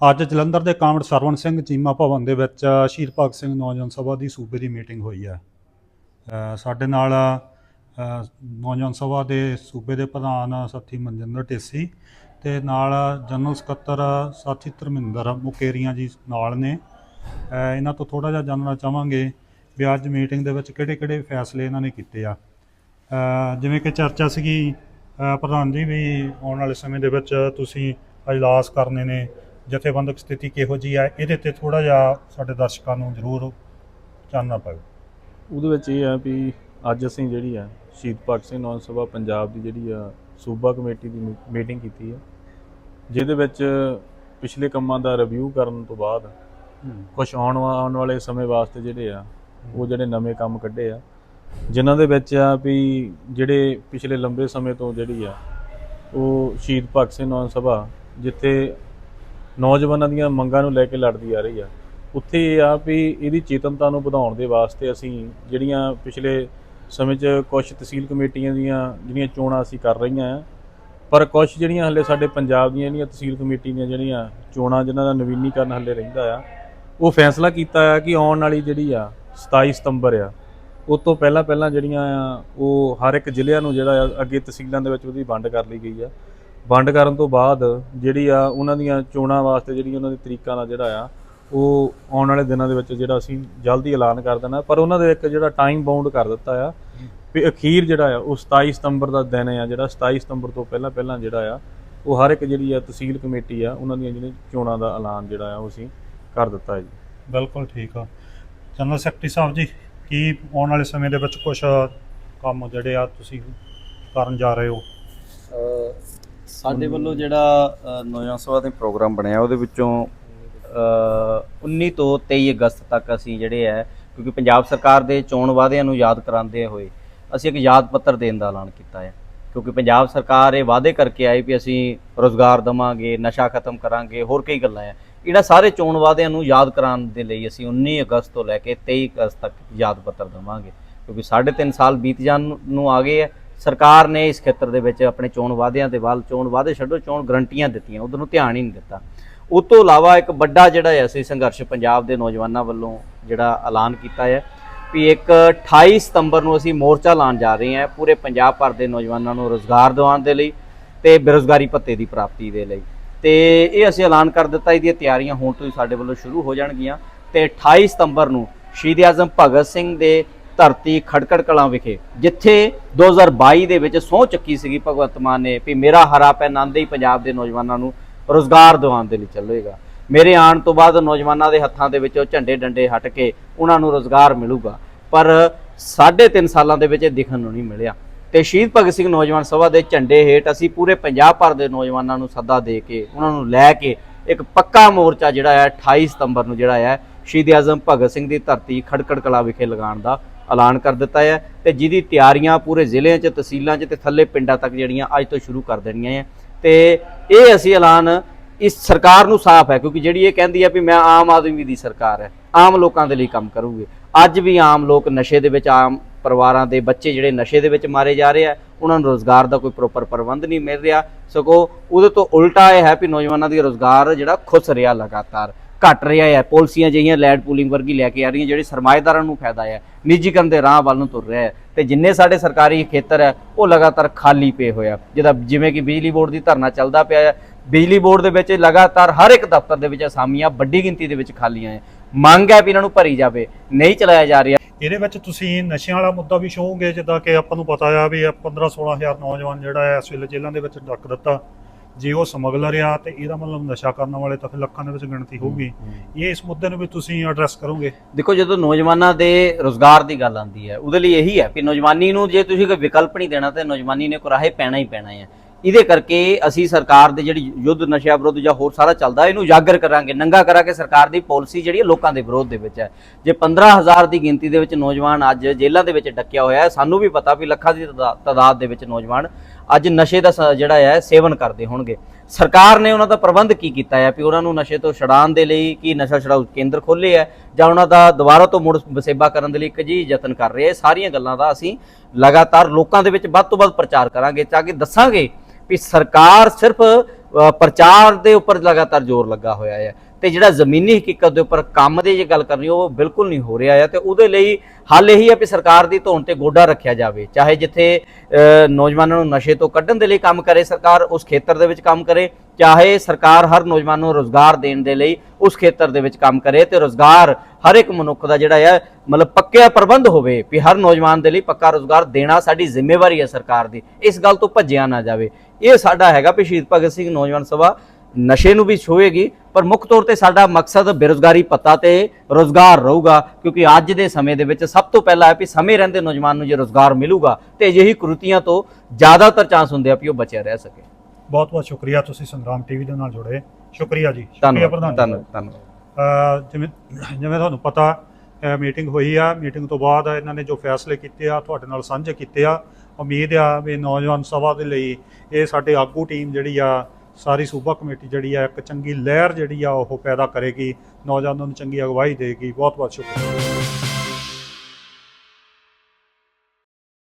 ਅੱਜ ਜਲੰਧਰ ਦੇ ਕਾਮੜ ਸਰਵਣ ਸਿੰਘ ਚੀਮਾ ਭਵਨ ਦੇ ਵਿੱਚ ਸ਼ਹੀਦ ਭਗਤ ਸਿੰਘ ਨੌਜਵਾਨ ਸਭਾ ਦੀ ਸੂਬੇ ਦੀ ਮੀਟਿੰਗ ਹੋਈ ਹੈ। ਸਾਡੇ ਨਾਲ ਨੌਜਵਾਨ ਸਭਾ ਦੇ ਸੂਬੇ ਦੇ ਪ੍ਰਧਾਨ ਸਾਥੀ ਮਨਜਿੰਦਰ ਢੇਸੀ ਤੇ ਨਾਲ ਜਨਰਲ ਸਕੱਤਰ ਸਾਥੀ ਧਰਮਿੰਦਰ ਮੁਕੇਰੀਆਂ ਜੀ ਨਾਲ ਨੇ। ਇਹਨਾਂ ਤੋਂ ਥੋੜਾ ਜਿਹਾ ਜਾਣਨਾ ਚਾਹਾਂਗੇ ਵੀ ਅੱਜ ਮੀਟਿੰਗ ਦੇ ਵਿੱਚ ਕਿਹੜੇ-ਕਿਹੜੇ ਫੈਸਲੇ ਇਹਨਾਂ ਨੇ ਕੀਤੇ ਆ। ਜਿਵੇਂ ਕਿ ਚਰਚਾ ਸੀਗੀ ਪ੍ਰਧਾਨ ਜੀ ਵੀ ਆਉਣ ਵਾਲੇ ਸਮੇਂ ਦੇ ਵਿੱਚ ਤੁਸੀਂ ਅਜਲਾਸ ਕਰਨੇ ਨੇ ਜਥੇਬੰਦਕ ਸਥਿਤੀ ਕਿਹੋ ਜੀ ਹੈ ਇਹਦੇ ਤੇ ਥੋੜਾ ਜਿਹਾ ਸਾਡੇ ਦਰਸ਼ਕਾਂ ਨੂੰ ਜ਼ਰੂਰ ਜਾਣਨਾ ਪਵੇ। ਉਹਦੇ ਵਿੱਚ ਇਹ ਆ ਵੀ ਅੱਜ ਅਸੀਂ ਜਿਹੜੀ ਆ ਸ਼ਹੀਦ ਭਗਤ ਸਿੰਘ ਨੌਜਵਾਨ ਸਭਾ ਪੰਜਾਬ ਦੀ ਜਿਹੜੀ ਆ ਸੂਬਾ ਕਮੇਟੀ ਦੀ ਮੀਟਿੰਗ ਕੀਤੀ ਆ। ਜਿਹਦੇ ਵਿੱਚ ਪਿਛਲੇ ਕੰਮਾਂ ਦਾ ਰਿਵਿਊ ਕਰਨ ਤੋਂ ਬਾਅਦ ਕੁਝ ਆਉਣ ਆਉਣ ਵਾਲੇ ਸਮੇਂ ਵਾਸਤੇ ਜਿਹੜੇ ਆ ਉਹ ਜਿਹੜੇ ਨਵੇਂ ਕੰਮ ਕੱਢੇ ਆ। ਜਿਨ੍ਹਾਂ ਦੇ ਵਿੱਚ ਆ ਵੀ ਜਿਹੜੇ ਪਿਛਲੇ ਲੰਬੇ ਸਮੇਂ ਤੋਂ ਜਿਹੜੀ ਆ ਉਹ ਸ਼ਹੀਦ ਭਗਤ ਸਿੰਘ ਨੌਜਵਾਨ ਸਭਾ ਜਿੱਥੇ ਨੌਜਵਾਨਾਂ ਦੀਆਂ ਮੰਗਾਂ ਨੂੰ ਲੈ ਕੇ ਲੜਦੀ ਆ ਰਹੀ ਆ। ਉੱਥੇ ਇਹ ਆ ਵੀ ਇਹਦੀ ਚੇਤਨਤਾ ਨੂੰ ਵਧਾਉਣ ਦੇ ਵਾਸਤੇ ਅਸੀਂ ਜਿਹੜੀਆਂ ਪਿਛਲੇ ਸਮੇਂ 'ਚ ਕੁਝ ਤਹਿਸੀਲ ਕਮੇਟੀਆਂ ਦੀਆਂ ਜਿਹੜੀਆਂ ਚੋਣਾਂ ਅਸੀਂ ਕਰ ਰਹੀਆਂ ਆ, ਪਰ ਕੁਝ ਜਿਹੜੀਆਂ ਹਲੇ ਸਾਡੇ ਪੰਜਾਬ ਦੀਆਂ ਜਿਹੜੀਆਂ ਤਹਿਸੀਲ ਕਮੇਟੀ ਦੀਆਂ ਜਿਹੜੀਆਂ ਚੋਣਾਂ ਜਿਨ੍ਹਾਂ ਦਾ ਨਵੀਨੀਕਰਨ ਹਲੇ ਰਹਿੰਦਾ ਆ, ਉਹ ਫੈਸਲਾ ਕੀਤਾ ਆ ਕਿ ਆਉਣ ਵਾਲੀ ਜਿਹੜੀ ਆ 27 ਸਤੰਬਰ ਆ ਉਸ ਤੋਂ ਪਹਿਲਾਂ ਪਹਿਲਾਂ ਜਿਹੜੀਆਂ ਆ, ਉਹ ਹਰ ਇੱਕ ਜ਼ਿਲ੍ਹਿਆਂ ਨੂੰ ਜਿਹੜਾ ਆ ਅੱਗੇ ਤਹਿਸੀਲਾਂ ਦੇ ਵਿੱਚ ਉਹਦੀ ਵੰਡ ਕਰ ਲਈ ਗਈ ਆ। ਵੰਡ ਕਰਨ ਤੋਂ ਬਾਅਦ ਜਿਹੜੀ ਆ ਉਹਨਾਂ ਦੀਆਂ ਚੋਣਾਂ ਵਾਸਤੇ ਜਿਹੜੀ ਉਹਨਾਂ ਦੇ ਤਰੀਕਾਂ ਦਾ ਜਿਹੜਾ ਆ ਉਹ ਆਉਣ ਵਾਲੇ ਦਿਨਾਂ ਦੇ ਵਿੱਚ ਜਿਹੜਾ ਅਸੀਂ ਜਲਦੀ ਐਲਾਨ ਕਰ ਦੇਣਾ। ਪਰ ਉਹਨਾਂ ਦੇ ਇੱਕ ਜਿਹੜਾ ਟਾਈਮ ਬਾਉਂਡ ਕਰ ਦਿੱਤਾ ਆ ਵੀ ਅਖੀਰ ਜਿਹੜਾ ਆ ਉਹ 27 ਸਤੰਬਰ ਦਾ ਦਿਨ ਆ ਜਿਹੜਾ 27 ਸਤੰਬਰ ਤੋਂ ਪਹਿਲਾਂ ਪਹਿਲਾਂ ਜਿਹੜਾ ਆ ਉਹ ਹਰ ਇੱਕ ਜਿਹੜੀ ਆ ਤਹਿਸੀਲ ਕਮੇਟੀ ਆ ਉਹਨਾਂ ਦੀਆਂ ਜਿਹੜੀਆਂ ਚੋਣਾਂ ਦਾ ਐਲਾਨ ਜਿਹੜਾ ਆ ਉਹ ਅਸੀਂ ਕਰ ਦਿੱਤਾ ਹੈ ਜੀ। ਬਿਲਕੁਲ ਠੀਕ ਆ। ਜਨਰਲ ਸੈਕਟਰੀ ਸਾਹਿਬ ਜੀ ਕੀ ਆਉਣ ਵਾਲੇ ਸਮੇਂ ਦੇ ਵਿੱਚ ਕੁਝ ਕੰਮ ਜਿਹੜੇ ਆ ਤੁਸੀਂ ਕਰਨ ਜਾ ਰਹੇ ਹੋ? ਅ, ਸਾਡੇ ਵੱਲੋਂ ਜਿਹੜਾ ਅ, ਨੌਜਵਾਨ ਸਭਾ ਦੇ ਪ੍ਰੋਗਰਾਮ ਬਣਿਆ ਉਹਦੇ ਵਿੱਚੋਂ ਅ, 19 ਤੋਂ 23 ਅਗਸਤ ਤੱਕ ਅਸੀਂ ਜਿਹੜੇ ਹੈ ਕਿਉਂਕਿ ਪੰਜਾਬ ਸਰਕਾਰ ਦੇ ਚੋਣ ਵਾਅਦਿਆਂ ਨੂੰ ਯਾਦ ਕਰਾਉਂਦੇ ਹੋਏ ਅਸੀਂ ਇੱਕ ਯਾਦ ਪੱਤਰ ਦੇਣ ਦਾ ਐਲਾਨ ਕੀਤਾ ਹੈ। ਕਿਉਂਕਿ ਪੰਜਾਬ ਸਰਕਾਰ ਇਹ ਵਾਅਦੇ ਕਰਕੇ ਆਈ ਵੀ ਅਸੀਂ ਰੋਜ਼ਗਾਰ ਦਵਾਂਗੇ ਨਸ਼ਾ ਖਤਮ ਕਰਾਂਗੇ ਹੋਰ ਕਈ ਗੱਲਾਂ ਹੈ। ਇਹਨਾਂ ਸਾਰੇ ਚੋਣ ਵਾਅਦਿਆਂ ਨੂੰ ਯਾਦ ਕਰਾਉਣ ਦੇ ਲਈ ਅਸੀਂ 19 ਅਗਸਤ ਤੋਂ ਲੈ ਕੇ 23 ਅਗਸਤ ਤੱਕ ਯਾਦ ਪੱਤਰ ਦਵਾਂਗੇ। ਕਿਉਂਕਿ ਸਾਢੇ ਤਿੰਨ ਸਾਲ ਬੀਤ ਜਾਣ ਨੂੰ- ਨੂੰ ਆ ਗਏ ਹੈ ਸਰਕਾਰ ਨੇ ਇਸ ਖੇਤਰ ਦੇ ਵਿੱਚ ਆਪਣੇ ਚੋਣ ਵਾਅਦਿਆਂ ਦੇ ਵੱਲ, ਚੋਣ ਵਾਅਦੇ ਛੱਡੋ, ਚੋਣ ਗਰੰਟੀਆਂ ਦਿੱਤੀਆਂ, ਉਧਰ ਨੂੰ ਧਿਆਨ ਹੀ ਨਹੀਂ ਦਿੱਤਾ। ਉਸ ਤੋਂ ਇਲਾਵਾ ਇੱਕ ਵੱਡਾ ਜਿਹੜਾ ਹੈ, ਅਸੀਂ ਸੰਘਰਸ਼ ਪੰਜਾਬ ਦੇ ਨੌਜਵਾਨਾਂ ਵੱਲੋਂ ਜਿਹੜਾ ਐਲਾਨ ਕੀਤਾ ਹੈ ਵੀ ਇੱਕ 28 ਸਤੰਬਰ ਨੂੰ ਅਸੀਂ ਮੋਰਚਾ ਲਾਉਣ ਜਾ ਰਹੇ ਹਾਂ ਪੂਰੇ ਪੰਜਾਬ ਭਰ ਦੇ ਨੌਜਵਾਨਾਂ ਨੂੰ ਰੋਜ਼ਗਾਰ ਦਿਵਾਉਣ ਦੇ ਲਈ ਤੇ ਬੇਰੋਜ਼ਗਾਰੀ ਭੱਤੇ ਦੀ ਪ੍ਰਾਪਤੀ ਦੇ ਲਈ। ਤੇ ਇਹ ਅਸੀਂ ਐਲਾਨ ਕਰ ਦਿੱਤਾ, ਇਹਦੀਆਂ ਤਿਆਰੀਆਂ ਹੁਣ ਤੋਂ ਹੀ ਸਾਡੇ ਵੱਲੋਂ ਸ਼ੁਰੂ ਹੋ ਜਾਣਗੀਆਂ ਤੇ 28 ਸਤੰਬਰ ਨੂੰ ਸ਼ਹੀਦ ਆਜ਼ਮ ਭਗਤ ਸਿੰਘ ਦੇ ਧਰਤੀ ਖੜਕੜ ਕਲਾਂ ਵਿਖੇ, ਜਿੱਥੇ 2022 ਦੇ ਵਿੱਚ ਸਹੁੰ ਚੱਕੀ ਸੀਗੀ ਭਗਵੰਤ ਮਾਨ ਨੇ ਵੀ ਮੇਰਾ ਹਰਾ ਪੈਨ ਆਂਦੇ ਹੀ ਪੰਜਾਬ ਦੇ ਨੌਜਵਾਨਾਂ ਨੂੰ ਰੋਜ਼ਗਾਰ ਦਿਵਾਉਣ ਦੇ ਲਈ ਚੱਲੇਗਾ। ਮੇਰੇ ਆਉਣ ਤੋਂ ਬਾਅਦ ਨੌਜਵਾਨਾਂ ਦੇ ਹੱਥਾਂ ਦੇ ਵਿੱਚੋਂ ਝੰਡੇ ਡੰਡੇ ਹਟ ਕੇ ਉਹਨਾਂ ਨੂੰ ਰੋਜ਼ਗਾਰ ਮਿਲੂਗਾ। ਪਰ ਸਾਢੇ ਤਿੰਨ ਸਾਲਾਂ ਦੇ ਵਿੱਚ ਇਹ ਦਿਖਣ ਨੂੰ ਨਹੀਂ ਮਿਲਿਆ। ਤੇ ਸ਼ਹੀਦ ਭਗਤ ਸਿੰਘ ਨੌਜਵਾਨ ਸਭਾ ਦੇ ਝੰਡੇ ਹੇਠ ਅਸੀਂ ਪੂਰੇ ਪੰਜਾਬ ਭਰ ਦੇ ਨੌਜਵਾਨਾਂ ਨੂੰ ਸੱਦਾ ਦੇ ਕੇ, ਉਹਨਾਂ ਨੂੰ ਲੈ ਕੇ ਇੱਕ ਪੱਕਾ ਮੋਰਚਾ ਜਿਹੜਾ ਹੈ 28 ਸਤੰਬਰ ਨੂੰ ਜਿਹੜਾ ਹੈ, ਸ਼ਹੀਦ ਆਜ਼ਮ ਭਗਤ ਸਿੰਘ ਦੀ ਧਰਤੀ ਖੜਕੜ ਕਲਾ ਵਿਖੇ ਲਗਾਉਣ ਦਾ ਐਲਾਨ ਕਰ ਦਿੱਤਾ ਹੈ ਤੇ ਜਿਹਦੀ ਤਿਆਰੀਆਂ ਪੂਰੇ ਜ਼ਿਲ੍ਹਿਆਂ 'ਚ, ਤਹਿਸੀਲਾਂ 'ਚ ਤੇ ਥੱਲੇ ਪਿੰਡਾਂ ਤੱਕ ਜਿਹੜੀਆਂ ਅੱਜ ਤੋਂ ਸ਼ੁਰੂ ਕਰ ਦੇਣੀਆਂ ਹੈ। ਤੇ ਇਹ ਅਸੀਂ ਐਲਾਨ ਇਸ ਸਰਕਾਰ ਨੂੰ ਸਾਫ਼ ਹੈ ਕਿਉਂਕਿ ਜਿਹੜੀ ਇਹ ਕਹਿੰਦੀ ਹੈ ਵੀ ਮੈਂ ਆਮ ਆਦਮੀ ਦੀ ਸਰਕਾਰ ਹੈ, ਆਮ ਲੋਕਾਂ ਦੇ ਲਈ ਕੰਮ ਕਰੂੰਗੀ। ਅੱਜ ਵੀ ਆਮ ਲੋਕ ਨਸ਼ੇ ਦੇ ਵਿੱਚ, ਆਮ ਪਰਿਵਾਰਾਂ ਦੇ ਬੱਚੇ ਜਿਹੜੇ ਨਸ਼ੇ ਦੇ ਵਿੱਚ ਮਾਰੇ ਜਾ ਰਹੇ ਆ, ਉਹਨਾਂ ਨੂੰ ਰੋਜ਼ਗਾਰ ਦਾ ਕੋਈ ਪ੍ਰੋਪਰ ਪ੍ਰਬੰਧ ਨਹੀਂ ਮਿਲ ਰਿਹਾ। ਸਗੋਂ ਉਹਦੇ ਤੋਂ ਉਲਟਾ ਇਹ ਹੈ ਵੀ ਨੌਜਵਾਨਾਂ ਦੀ ਰੋਜ਼ਗਾਰ ਜਿਹੜਾ ਖੁੱਸ ਰਿਹਾ ਲਗਾਤਾਰ। ਘਟ ਰਿਹਾ ਹੈ। ਪਾਲਿਸੀਆਂ ਜਿਹੀਆਂ ਲੈਡ ਪੂਲਿੰਗ ਵਰਗੀ ਲੈ ਕੇ ਆ ਰਹੀਆਂ ਜਿਹੜੇ ਸਰਮਾਏਦਾਰਾਂ ਨੂੰ ਫਾਇਦਾ ਹੈ। ਨਿੱਜੀਕਰਨ ਦੇ ਰਾਹ ਵੱਲ ਨੂੰ ਤੁਰ ਰਿਹਾ ਹੈ। ਤੇ ਜਿੰਨੇ ਸਾਡੇ ਸਰਕਾਰੀ ਖੇਤਰ ਹੈ, ਉਹ ਲਗਾਤਾਰ ਖਾਲੀ ਪਏ ਹੋਇਆ ਜਿਹਦਾ ਜਿਵੇਂ ਕਿ ਬਿਜਲੀ ਬੋਰਡ ਦੀ ਧਰਨਾ ਚੱਲਦਾ ਪਿਆ ਹੈ। ਬਿਜਲੀ ਬੋਰਡ ਦੇ ਵਿੱਚ ਲਗਾਤਾਰ ਹਰ ਇੱਕ ਦਫ਼ਤਰ ਦੇ ਵਿੱਚ ਅਸਾਮੀਆਂ ਵੱਡੀ ਗਿਣਤੀ ਦੇ ਵਿੱਚ ਖਾਲੀਆਂ ਹੈ। ਮੰਗ ਹੈ ਵੀ ਇਹਨਾਂ ਨੂੰ ਭਰੀ ਜਾਵੇ। ਨਹੀਂ ਚਲਾਇਆ ਜਾ ਰਿਹਾ। ਇਹਦੇ ਵਿੱਚ ਤੁਸੀਂ ਨਸ਼ਿਆਂ ਵਾਲਾ ਮੁੱਦਾ ਵੀ ਛੋਹੋਗੇ ਜਿੱਦਾਂ ਕਿ ਆਪਾਂ ਨੂੰ ਪਤਾ ਆ ਵੀ 15 16000 ਨੌਜਵਾਨ ਜਿਹੜਾ ਹੈ, ਇਸ ਵੇਲੇ ਜੇਲ੍ਹਾਂ ਦੇ ਵਿੱਚ ਡੱਕ ਦਿੱਤਾ। ਜੇ ਉਹ ਸਮਗਲਰ ਆ ਤੇ ਇਹਦਾ ਮਤਲਬ ਨਸ਼ਾ ਕਰਨ ਵਾਲੇ ਤਾਂ ਫਿਰ ਲੱਖਾਂ ਦੇ ਵਿੱਚ ਗਿਣਤੀ ਹੋਊਗੀ। ਇਹ ਇਸ ਮੁੱਦੇ ਨੂੰ ਵੀ ਤੁਸੀਂ ਐਡਰੈਸ ਕਰੋਗੇ? ਦੇਖੋ ਜਦੋਂ ਨੌਜਵਾਨਾਂ ਦੇ ਰੋਜ਼ਗਾਰ ਦੀ ਗੱਲ ਆਉਂਦੀ ਹੈ ਉਹਦੇ ਲਈ ਇਹੀ ਹੈ ਕਿ ਨੌਜਵਾਨੀ ਨੂੰ ਜੇ ਤੁਸੀਂ ਕੋਈ ਵਿਕਲਪ ਨਹੀਂ ਦੇਣਾ ਤੇ ਨੌਜਵਾਨੀ ਨੇ ਕੁਰਾਹੇ ਪੈਣਾ ਹੀ ਪੈਣਾ ਹੈ। ਇਹਦੇ ਕਰਕੇ ਅਸੀਂ ਸਰਕਾਰ ਦੇ ਜਿਹੜੀ ਯੁੱਧ ਨਸ਼ਾ ਵਿਰੋਧ ਜਾਂ ਹੋਰ ਸਾਰਾ ਚੱਲਦਾ ਇਹਨੂੰ ਉਜਾਗਰ ਕਰਾਂਗੇ ਨੰਗਾ ਕਰਾਂਗੇ। ਸਰਕਾਰ ਦੀ ਪਾਲਿਸੀ ਜਿਹੜੀ ਹੈ ਲੋਕਾਂ ਦੇ ਵਿਰੋਧ ਦੇ ਵਿੱਚ ਹੈ। ਜੇ 15000 ਦੀ ਗਿਣਤੀ ਦੇ ਵਿੱਚ ਨੌਜਵਾਨ ਅੱਜ ਜੇਲ੍ਹਾਂ ਦੇ ਵਿੱਚ ਡੱਕਿਆ ਹੋਇਆ ਹੈ ਸਾਨੂੰ ਵੀ ਪਤਾ ਵੀ ਲੱਖਾਂ ਦੀ ਤਦਾ- ਤਾਦਾਦ ਦੇ ਵਿੱਚ ਨੌਜਵਾਨ ਅੱਜ ਨਸ਼ੇ ਦਾ ਸ- ਜਿਹੜਾ ਹੈ ਸੇਵਨ ਕਰਦੇ ਹੋਣਗੇ। ਸਰਕਾਰ ਨੇ ਉਹਨਾਂ ਦਾ ਪ੍ਰਬੰਧ ਕੀ ਕੀਤਾ ਹੈ ਵੀ ਉਹਨਾਂ ਨੂੰ ਨਸ਼ੇ ਤੋਂ ਛਡਾਉਣ ਦੇ ਲਈ ਕੀ ਨਸ਼ਾ ਛਡਾਊ ਕੇਂਦਰ ਖੋਲ੍ਹੇ ਹੈ ਜਾਂ ਉਹਨਾਂ ਦਾ ਦੁਬਾਰਾ ਤੋਂ ਮੁੜ ਵਸੇਬਾ ਕਰਨ ਦੇ ਲਈ ਇੱਕ ਯਤਨ ਕਰ ਰਹੇ ਹੈ ਸਾਰੀਆਂ ਗੱਲਾਂ ਦਾ ਅਸੀਂ ਲਗਾਤਾਰ ਲੋਕਾਂ ਦੇ ਵਿੱਚ ਵੱਧ ਤੋਂ ਵੱਧ ਪ੍ਰਚਾਰ ਕਰਾਂਗੇ, ਤਾਂ ਕਿ ਦੱਸਾਂਗੇ ਵੀ ਸਰਕਾਰ ਸਿਰਫ ਪ੍ਰਚਾਰ ਦੇ ਉੱਪਰ ਲਗਾਤਾਰ ਜ਼ੋਰ ਲੱਗਾ ਹੋਇਆ ਹੈ ਤੇ ਜਿਹੜਾ ਜ਼ਮੀਨੀ ਹਕੀਕਤ ਦੇ ਉੱਪਰ ਕੰਮ ਦੀ ਜੇ ਗੱਲ ਕਰਨੀ, ਉਹ ਬਿਲਕੁਲ ਨਹੀਂ ਹੋ ਰਿਹਾ ਹੈ ਤੇ ਉਹਦੇ ਲਈ ਹੱਲ ਇਹੀ ਹੈ ਕਿ ਸਰਕਾਰ ਦੀ ਧੌਣ ਤੇ ਗੋਡਾ ਰੱਖਿਆ ਜਾਵੇ। ਚਾਹੇ ਜਿੱਥੇ ਨੌਜਵਾਨਾਂ ਨੂੰ ਨਸ਼ੇ ਤੋਂ ਕੱਢਣ ਦੇ ਲਈ ਕੰਮ ਕਰੇ ਸਰਕਾਰ, ਉਸ ਖੇਤਰ ਦੇ ਵਿੱਚ ਕੰਮ ਕਰੇ, ਚਾਹੇ ਸਰਕਾਰ ਹਰ ਨੌਜਵਾਨ ਨੂੰ ਰੋਜ਼ਗਾਰ ਦੇਣ ਦੇ ਲਈ ਉਸ ਖੇਤਰ ਦੇ ਵਿੱਚ ਕੰਮ ਕਰੇ, ਤੇ ਰੋਜ਼ਗਾਰ ਹਰ ਇੱਕ ਮਨੁੱਖ ਦਾ ਜਿਹੜਾ ਹੈ ਮਤਲਬ ਪੱਕਿਆ ਪ੍ਰਬੰਧ ਹੋਵੇ ਵੀ ਹਰ ਨੌਜਵਾਨ ਦੇ ਲਈ ਪੱਕਾ ਰੋਜ਼ਗਾਰ ਦੇਣਾ ਸਾਡੀ ਜ਼ਿੰਮੇਵਾਰੀ ਹੈ ਸਰਕਾਰ ਦੀ। ਇਸ ਗੱਲ ਤੋਂ ਭੱਜਿਆ ਨਾ ਜਾਵੇ। ਇਹ ਸਾਡਾ ਹੈਗਾ ਵੀ ਸ਼ਹੀਦ ਭਗਤ ਸਿੰਘ ਨੌਜਵਾਨ ਸਭਾ ਨਸ਼ੇ ਨੂੰ ਵੀ ਛੋਏਗੀ ਪਰ ਮੁੱਖ ਤੌਰ ਤੇ ਸਾਡਾ ਮਕਸਦ ਬੇਰੁਜ਼ਗਾਰੀ ਪੱਤਾ ਤੇ ਰੋਜ਼ਗਾਰ ਰਹੂਗਾ ਕਿਉਂਕਿ ਅੱਜ ਦੇ ਸਮੇਂ ਦੇ ਵਿੱਚ ਸਭ ਤੋਂ ਪਹਿਲਾਂ ਹੈ ਵੀ ਸਮੇਂ ਰਹਿੰਦੇ ਨੌਜਵਾਨ ਨੂੰ ਜੇ ਰੋਜ਼ਗਾਰ ਮਿਲੂਗਾ ਤੇ ਅਜਿਹੀ ਕੁਰੀਤੀਆਂ ਤੋਂ ਜ਼ਿਆਦਾਤਰ ਚਾਂਸ ਹੁੰਦੇ ਆ ਵੀ ਉਹ ਬਚਿਆ ਰਹਿ ਸਕੇ। ਬਹੁਤ ਬਹੁਤ ਸ਼ੁਕਰੀਆ ਤੁਸੀਂ ਸੰਗਰਾਮ ਟੀਵੀ ਦੇ ਨਾਲ ਜੁੜੇ। ਸ਼ੁਕਰੀਆ ਜੀ ਸ਼ੁਕਰੀਆ ਪ੍ਰਧਾਨ। ਧੰਨਵਾਦ ਧੰਨਵਾਦ। ਜਿਵੇਂ ਜਿਵੇਂ ਤੁਹਾਨੂੰ ਪਤਾ ਮੀਟਿੰਗ ਹੋਈ ਆ ਮੀਟਿੰਗ ਤੋਂ ਬਾਅਦ ਇਹਨਾਂ ਨੇ ਜੋ ਫੈਸਲੇ ਕੀਤੇ ਆ ਤੁਹਾਡੇ ਨਾਲ ਸਾਂਝੇ ਕੀਤੇ ਆ। ਉਮੀਦ ਆ ਵੀ ਨੌਜਵਾਨ ਸਭਾ ਦੇ ਲਈ ਇਹ ਸਾਡੇ ਆਗੂ ਟੀਮ ਜਿਹੜੀ ਆ ਸਾਰੀ ਸੂਬਾ ਕਮੇਟੀ ਜਿਹੜੀ ਆ, ਇੱਕ ਚੰਗੀ ਲਹਿਰ ਜਿਹੜੀ ਆ, ਉਹ ਪੈਦਾ ਕਰੇਗੀ। ਨੌਜਵਾਨਾਂ ਨੂੰ ਚੰਗੀ ਅਗਵਾਈ ਦੇਗੀ। ਬਹੁਤ ਬਹੁਤ ਸ਼ੁਕਰੀਆ।